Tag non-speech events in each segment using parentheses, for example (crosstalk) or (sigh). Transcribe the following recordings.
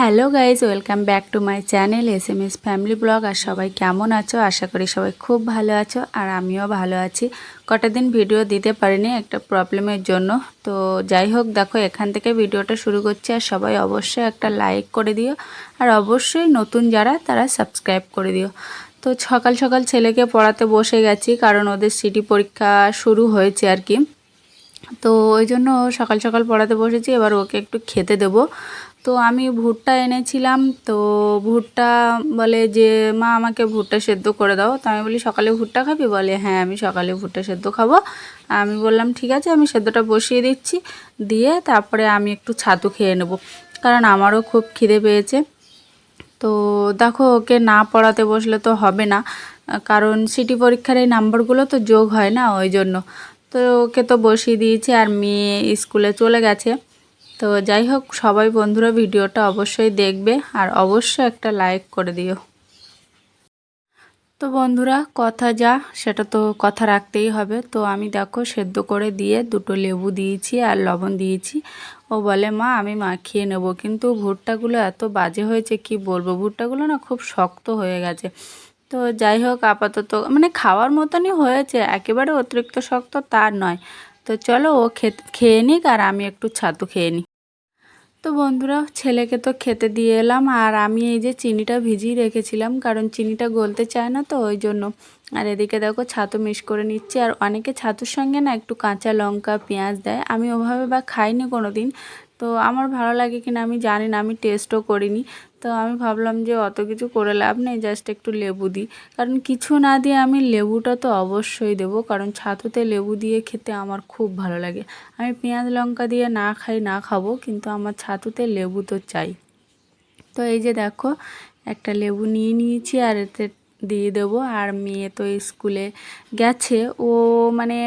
Hello guys, welcome back to my channel S M S family blog. আর সবাই কেমন আছো? আশা করি সবাই খুব ভালো আছো, আর আমিও ভালো আছি। কটা দিন ভিডিও দিতে পারিনি, একটা প্রবলেমের জন্য। তো যাই হোক, দেখো, এখান থেকে ভিডিওটা শুরু করছি। আর সবাই অবশ্যই একটা লাইক করে দিও। আর অবশ্যই নতুন যারা, তারা সাবস্ক্রাইব করে দিও। তো সকাল সকাল ছেলেকে পড়াতে বসে গেছি, কারণ ওদের সিটি পরীক্ষা শুরু হয়েছে আর কি। তো ওই জন্য সকাল সকাল পড়াতে বসেছি, এবার ওকে একটু খেতে দেবো। তো আমি ভুট্টা এনেছিলাম, তো ভুট্টা বলে যে, মা, আমাকে ভুট্টা সেদ্ধ করে দাও। তো আমি বলি, সকালে ভুট্টা খাবি? বলে হ্যাঁ আমি সকালে ভুট্টা সেদ্ধ খাব। আমি বললাম, ঠিক আছে, আমি সেদ্ধটা বসিয়ে দিচ্ছি। দিয়ে তারপরে আমি একটু ছাতু খেয়ে নেব, কারণ আমারও খুব খিদে পেয়েছে। তো দেখো, ওকে না পড়াতে বসলে তো হবে না, কারণ সিটি পরীক্ষার এই নাম্বারগুলো তো যোগ হয় না, ওই জন্য। তো ওকে তো বসিয়ে দিয়েছে, আর মেয়ে স্কুলে চলে গেছে। তো যাই হোক, সবাই বন্ধুরা ভিডিওটা অবশ্যই দেখবে আর অবশ্যই একটা লাইক করে দিও। তো বন্ধুরা, কথা যা, সেটা তো কথা রাখতেই হবে। তো আমি দেখো, সেদ্ধ করে দিয়ে দুটো লেবু দিয়েছি আর লবণ দিয়েছি। ও বলে, মা, আমি মাখিয়ে নেব। কিন্তু ভুট্টাগুলো এত বাজে হয়েছে, কি বলব? ভুট্টাগুলো না খুব শক্ত হয়ে গেছে। তো যাই হোক, আপাতত মানে খাওয়ার মতনই হয়েছে। একেবারে অতিরিক্ত শক্ত তার নয়। তো চলো ও খেয়ে নিক আর আমি একটু ছাতু খেয়ে নিই তো বন্ধুরা, ছেলেকে তো খেতে দিয়ে এলাম আর আমি এই যে চিনিটা ভিজিয়ে রেখেছিলাম কারণ চিনিটা গলতে চায় না তো ওই জন্য। আর এদিকে দেখো ছাতু মিশ করে নিচ্ছি আর অনেকে ছাতুর সঙ্গে না একটু কাঁচা লঙ্কা, পেঁয়াজ দেয়। আমি ওভাবে বা খাইনি কোনো দিন তো আমার ভালো লাগে কিনা আমি জানি না, আমি টেস্টও করিনি। তো আমি ভাবলাম যে অত কিছু করে লাভ নেই জাস্ট একটু লেবু দিই। কারণ কিছু না দিয়ে আমি লেবুটা তো অবশ্যই দেব, কারণ ছাতুতে লেবু দিয়ে খেতে আমার খুব ভালো লাগে। আমি পেঁয়াজ লঙ্কা দিয়ে না খাই, না খাব, কিন্তু আমার ছাতুতে লেবু তো চাই। তো এই যে দেখো, একটা লেবু নিয়ে নিয়েছি আর এতে দিয়ে দেবো। আর মেয়ে তো স্কুলে গেছে, ও মানে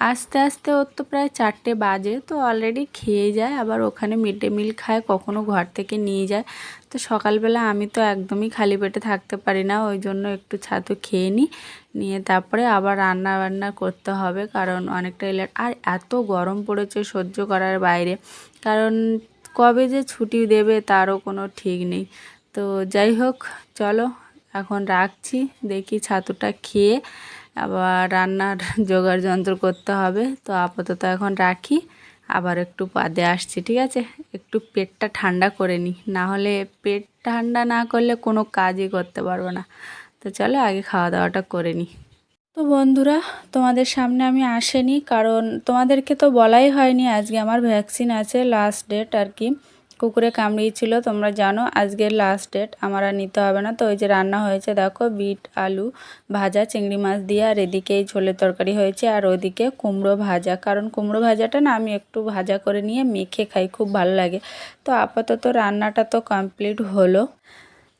আস্তে আস্তে ওর তো প্রায় চারটে বাজে, তো অলরেডি খেয়ে যায়, আবার ওখানে মিড ডে মিল খায়, কখনো ঘর থেকে নিয়ে যায়। তো সকালবেলা আমি তো একদমই খালি পেটে থাকতে পারি না, ওই জন্য একটু ছাতু খেয়ে নিই নিয়ে তারপরে আবার রান্না বান্না করতে হবে, কারণ অনেকটা লেট। আর এত গরম পড়েছে সহ্য করার বাইরে, কারণ কবে যে ছুটি দেবে তারও কোনো ঠিক নেই। তো যাই হোক, চলো, এখন রাখছি, দেখি ছাতুটা খেয়ে আবার রান্নার (laughs) জোগাড় যন্ত্র করতে হবে। তো আপাতত এখন রাখি। আবার একটু পাদে আসছি, ঠিক আছে? একটু পেটটা ঠান্ডা করে নিই না হলে পেট ঠান্ডা না করলে কোনো কাজই করতে পারব না। তো চলো আগে খাওয়া দাওয়াটা করে নিই তো বন্ধুরা, তোমাদের সামনে আমি আসেনি, কারণ তোমাদেরকে তো বলাই হয়নি, আজকে আমার ভ্যাকসিন আছে, লাস্ট ডেট আর কি। কুকুরে কামড়িয়েছিল, তোমরা জানো, আজকের লাস্ট ডেট আমার আর নিতে হবে না। তো ওই যে রান্না হয়েছে, দেখো, বিট, আলু ভাজা, চিংড়ি মাছ দিয়ে, আর এদিকে এই ঝোলের তরকারি হয়েছে, আর ওইদিকে কুমড়ো ভাজা। কারণ কুমড়ো ভাজাটা না, আমি একটু ভাজা করে নিয়ে মেখে খাই, খুব ভালো লাগে। তো আপাতত রান্নাটা তো কমপ্লিট হলো।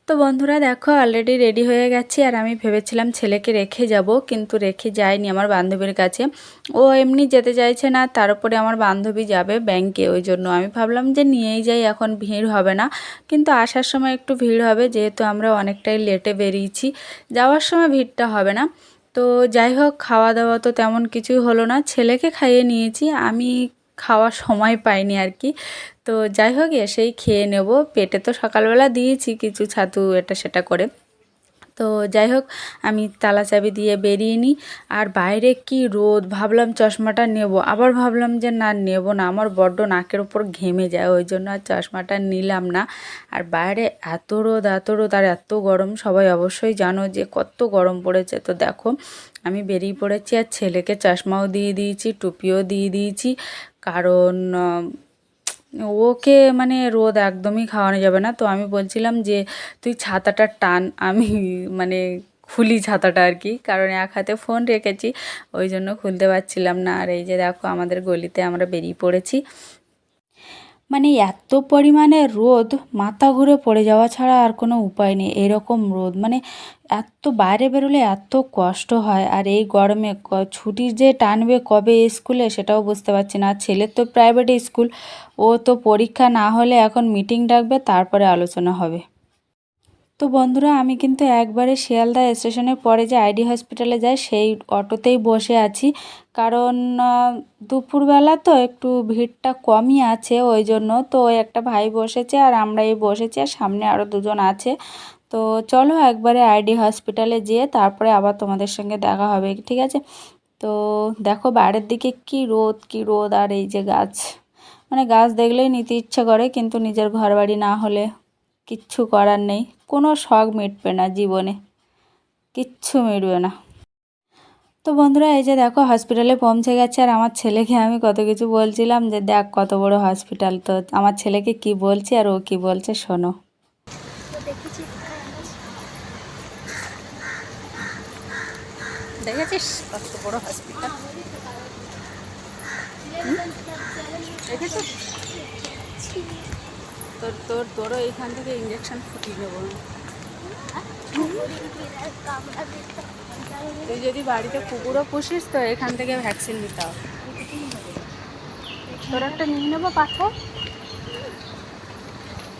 তো বন্ধুরা দেখো অলরেডি রেডি হয়ে গেছি আর আমি ভেবেছিলাম ছেলেকে রেখে যাব, কিন্তু রেখে যায়নি আমার বান্ধবীর কাছে। ও এমনি যেতে চাইছে না, তার উপরে আমার বান্ধবী যাবে ব্যাংকে ওই জন্য আমি ভাবলাম যে নিয়েই যাই, এখন ভিড় হবে না। কিন্তু আসার সময় একটু ভিড় হবে, যেহেতু আমরা অনেকটাই লেটে বেরিয়েছি, যাওয়ার সময় ভিড়টা হবে না। তো যাই হোক, খাওয়া দাওয়া তো তেমন কিছুই হলো না। ছেলেকে খাইয়ে নিয়েছি, আমি খাওয়ার সময় পাইনি আর কি। তো যাই হোক, এসেই খেয়ে নেব। পেটে তো সকালবেলা দিয়েছি কিছু ছাতু, এটা সেটা করে। তো যাই হোক, আমি তালা চাবি দিয়ে বেরিয়ে নিই। আর বাইরে কি রোদ, ভাবলাম চশমাটা নেব। আবার ভাবলাম যে না, নেব না। আমার বড্ড নাকের ওপর ঘেমে যায়, ওই জন্য আর চশমাটা নিলাম না। আর বাইরে এত রোদ এত রোদ, আর এত গরম, সবাই অবশ্যই জানো যে কত গরম পড়েছে। তো দেখো, আমি বেরিয়ে পড়েছি আর ছেলেকে চশমাও দিয়ে দিয়েছি, টুপিও দিয়ে দিয়েছি। কারণ ওকে মানে রোদ একদমই খাওয়ানো যাবে না। তো আমি বলছিলাম যে, তুই ছাতাটা টান। আমি মানে খুলি ছাতাটা আর কি, কারণ এক হাতে ফোন রেখেছি, ওই জন্য খুলতে পারছিলাম না। আর এই যে দেখো, আমাদের গলিতে আমরা বেরিয়ে পড়েছি। মানে এত পরিমাণে রোদ, মাথা ঘুরে পড়ে যাওয়া ছাড়া আর কোনো উপায় নেই, এরকম রোদ। মানে এত বাইরে বেরোলে এত কষ্ট হয়, আর এই গরমে ছুটির যে টানবে কবে স্কুলে সেটাও বুঝতে পারছি না। ছেলের তো প্রাইভেট স্কুল ও তো পরীক্ষা না হলে এখন মিটিং ডাকবে, তারপরে আলোচনা হবে। তো বন্ধুরা, আমি কিন্তু একবারে শিয়ালদা স্টেশনের পরে যে আইডি হসপিটালে যাই, সেই অটোতেই বসে আছি। কারণ দুপুরবেলা তো একটু ভিড়টা কমই আছে ওই জন্য। তো একটা ভাই বসেছে আর আমরা এই বসেছি আর সামনে আরও দুজন আছে। তো চলো একবারে আইডি হসপিটালে যেয়ে তারপরে আবার তোমাদের সঙ্গে দেখা হবে, ঠিক আছে? তো দেখো বাইরের দিকে কি রোদ কি রোদ আর এই যে গাছ। মানে গাছ দেখলেই নিতে ইচ্ছে করে, কিন্তু নিজের ঘর বাড়ি না হলে কিচ্ছু করার নেই। কোনো শখ মিটবে না জীবনে, কিচ্ছু মিটবে না। তো বন্ধুরা, এই যে দেখো হসপিটালে পৌঁছে গেছে, আর আমার ছেলেকে আমি কত কিছু বলছিলাম যে দেখ কত বড় হসপিটাল তো আমার ছেলেকে কি বলছি আর ও কি বলছে শোনো। দেখেছিস কত বড় হসপিটাল দেখেছিস? তোর তোর তোরও এইখান থেকে ইঞ্জেকশন ফুটিয়ে দেবো তুই যদি বাড়িতে কুকুরও পুষিস তো এখান থেকে ভ্যাকসিন নিতে হবে। তোর একটা নিয়ে নেব পাঠাও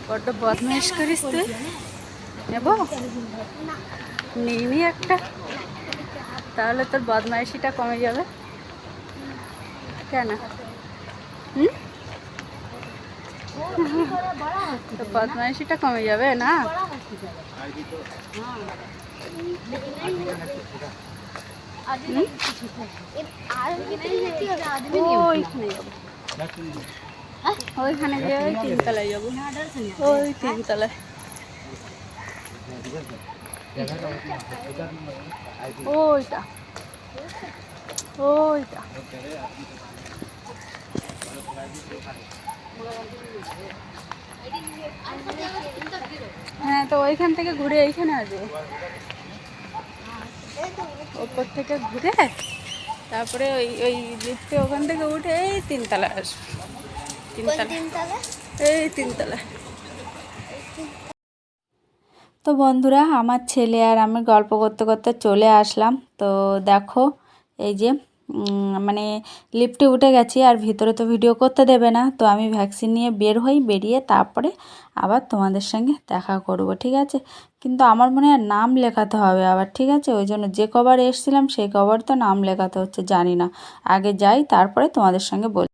বড্ড বদমাইশ করিস তুই। নেব? নিয়ে নি একটা। তাহলে তোর বদমাইশিটা কমে যাবে। কেন? হুম? তো বদমাইশিটা কমে যাবে না? ওইখানে গিয়ে ওই তিনতলায় যাব। ওই তিনতলায় ওইটা। ওইটা। হ্যাঁ তো ওইখান থেকে ঘুরে এইখানে আসবে। ওপর থেকে ঘুরে তারপরে ওই ওই লিফটে ওখান থেকে উঠে এই তিনতলা আসব। তিনতলা? এই তিনতলা। তো বন্ধুরা আমার ছেলে আর আমি গল্প করতে করতে চলে আসলাম। তো দেখো এই যে মানে লিফটে উঠে গেছি আর ভিতরে তো ভিডিও করতে দেবে না। তো আমি ভ্যাকসিন নিয়ে বের হই, বেরিয়ে তারপরে আবার তোমাদের সঙ্গে দেখা করব, ঠিক আছে? কিন্তু আমার মনে হয় নাম লেখাতে হবে আবার, ঠিক আছে? ওই জন্য যে কবার এসছিলাম সেই কবার তো নাম লেখাতে হচ্ছে, জানি না। আগে যাই, তারপরে তোমাদের সঙ্গে বল।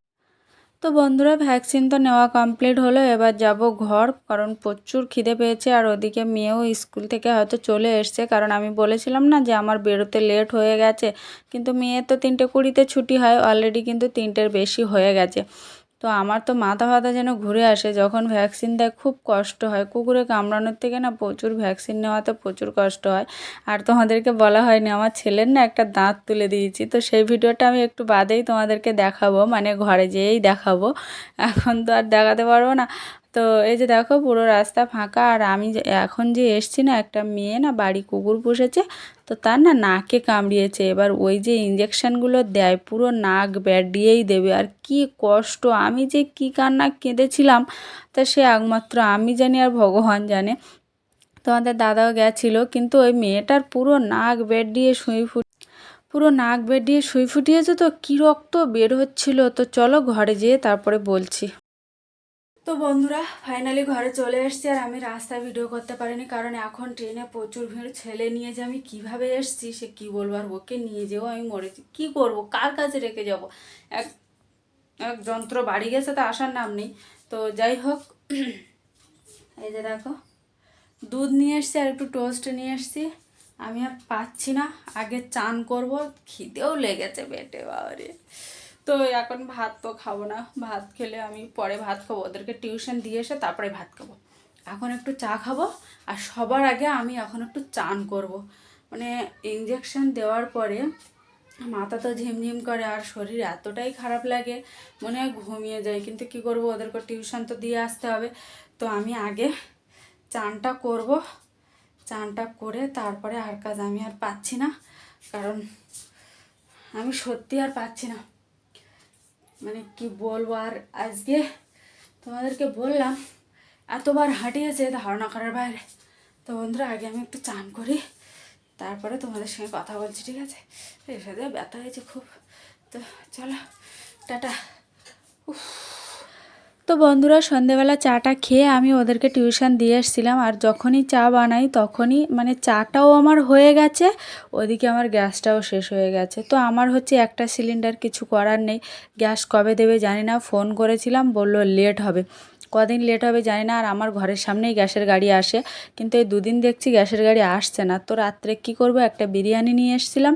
তো বন্ধুরা, ভ্যাকসিন তো নেওয়া কমপ্লিট হলো, এবার যাব ঘর, কারণ প্রচুর খিদে পেয়েছে, আর ওদিকে মেয়েও স্কুল থেকে হয়তো চলে এসছে, কারণ আমি বলেছিলাম না যে আমার বেরোতে লেট হয়ে গেছে, কিন্তু মেয়ে তো তিনটে কুড়িতে ছুটি হয় অলরেডি কিন্তু তিনটের বেশি হয়ে গেছে। তো আমার তো মাথা ফাথা যেন ঘুরে আসে, যখন ভ্যাকসিন দেয় খুব কষ্ট হয়। কুকুরে কামড়ানোর থেকে না প্রচুর ভ্যাকসিন নেওয়াতে প্রচুর কষ্ট হয়। আর তোমাদেরকে বলা হয়নি, আমার ছেলের না একটা দাঁত তুলে দিয়েছি। তো সেই ভিডিওটা আমি একটু বাদেই তোমাদেরকে দেখাবো মানে ঘরে যেয়েই দেখাবো। এখন তো আর দেখাতে পারব না। তো এই যে দেখো পুরো রাস্তা ফাঁকা, আর আমি এখন যে এসছি না, একটা মেয়ে না বাড়ি কুকুর পুষেছে, তো তার না নাকে কামড়িয়েছে। এবার ওই যে ইঞ্জেকশানগুলো দেয়, পুরো নাক ব্যাডিয়েই দেবে, আর কি কষ্ট। আমি যে কি কান্না কেঁদেছিলাম, তা সে একমাত্র আমি জানি আর ভগবান জানে। তোমাদের দাদাও গেছিল, কিন্তু ওই মেয়েটার পুরো নাক বেড দিয়ে সুই ফুট, পুরো নাক বেড দিয়ে সুই ফুটিয়েছে তো কী রক্ত বের হচ্ছিল? তো চলো ঘরে যেয়ে তারপরে বলছি। তো বন্ধুরা ফাইনালি ঘরে চলে এসেছি আর আমি রাস্তায় ভিডিও করতে পারিনি কারণ এখন ট্রেনে প্রচুর ভিড়। ছেলে নিয়ে যে আমি কীভাবে এসেছি, সে কি বলব? আর ওকে নিয়ে যেও আমি মরেছি। কি করব? কার কাছে রেখে যাব? এক এক যন্ত্র বাড়ি গেছে তো আসার নাম নেই। তো যাই হোক, এই যে দেখো, দুধ নিয়ে এসছি আর একটু টোস্ট নিয়ে এসছি। আমি আর পাচ্ছি না। আগে চান করব, খিদেও লেগেছে পেটে, বাবারে। তো এখন ভাত তো খাব না। ভাত খেলে আমি পরে ভাত খাব। ওদেরকে টিউশন দিয়ে এসে তারপরে ভাত খাব। এখন একটু চা খাব আর সবার আগে আমি এখন একটু চান করব। মানে ইঞ্জেকশন দেওয়ার পরে মাথা তো ঝিমঝিম করে আর শরীর এতটাই খারাপ লাগে, মনে হয় ঘুমিয়ে যায় কিন্তু কি করব? ওদেরকে টিউশন তো দিয়ে আসতে হবে। তো আমি আগে চানটা করব। চানটা করে তারপরে আর কাজ আমি আর পাচ্ছি না। কারণ আমি সত্যি আর পাচ্ছি না। মানে কি বলব আর আজকে তোমাদেরকে বললাম, এতবার হাঁটিয়েছে ধারণা করার বাইরে। তো বন্ধুরা, আগে আমি একটু চান করি, তারপরে তোমাদের সঙ্গে কথা বলছি, ঠিক আছে? এর সাথে ব্যথা হয়েছে খুব। তো চলো, টাটা। তো বন্ধুরা, সন্ধেবেলা চাটা খেয়ে আমি ওদেরকে টিউশন দিয়ে এসেছিলাম আর যখনই চা বানাই তখনই মানে চাটাও আমার হয়ে গেছে, ওদিকে আমার গ্যাসটাও শেষ হয়ে গেছে। তো আমার হচ্ছে একটা সিলিন্ডার কিছু করার নেই। গ্যাস কবে দেবে জানি না, ফোন করেছিলাম, বলল লেট হবে। কদিন লেট হবে, জানি না, আর আমার ঘরের সামনেই গ্যাসের গাড়ি আসে। কিন্তু এই দুদিন দেখছি গ্যাসের গাড়ি আসছে না। তো রাত্রে কি করব? একটা বিরিয়ানি নিয়ে এসেছিলাম।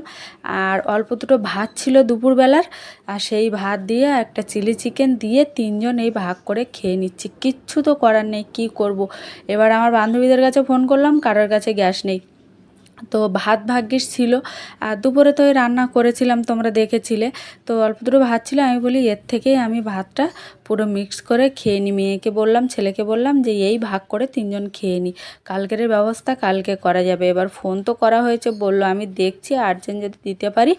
আর অল্প দুটো ভাত ছিল দুপুরবেলার। আর সেই ভাত দিয়ে একটা চিলি চিকেন দিয়ে তিনজন এই ভাগ করে খেয়ে নিচ্ছি। কিচ্ছু তো করার নেই, কি করব। এবার আমার বান্ধবীদের কাছে ফোন করলাম, কারোর কাছে গ্যাস নেই। তো ভাত ভাগ্যিস ছিল। আর দুপুরে তো রান্না করেছিলাম, তোমরা দেখেছিলে। তো অল্প দুটো ভাত ছিল, আমি বলি এর থেকেই আমি ভাতটা পুরো মিক্স করে খেয়ে নিই মেয়েকে বললাম, ছেলেকে বললাম যে এই ভাগ করে তিনজন খেয়ে নিই কালকের ব্যবস্থা কালকে করা যাবে। এবার ফোন তো করা হয়েছে, বলল আমি দেখছি আর্জেন্ট যদি দিতে পারি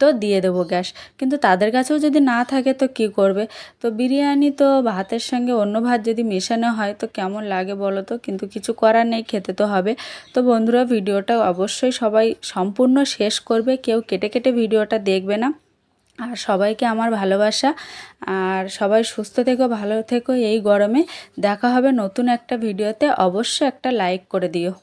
তো দিয়ে দেবো গ্যাস। কিন্তু তাদের কাছেও যদি না থাকে তো কি করবে? তো বিরিয়ানি তো ভাতের সঙ্গে অন্য ভাত যদি মেশানো হয় তো কেমন লাগে বলো তো? কিন্তু কিছু করার নেই, খেতে তো হবে। তো বন্ধুরা, ভিডিওটা অবশ্যই সবাই সম্পূর্ণ শেষ করবে। কেউ কেটে কেটে ভিডিওটা দেখবে না। আর সবাইকে আমার ভালোবাসা। আর সবাই সুস্থ থেকো, ভালো থেকো এই গরমে। দেখা হবে নতুন একটা ভিডিওতে। অবশ্যই একটা লাইক করে দিও।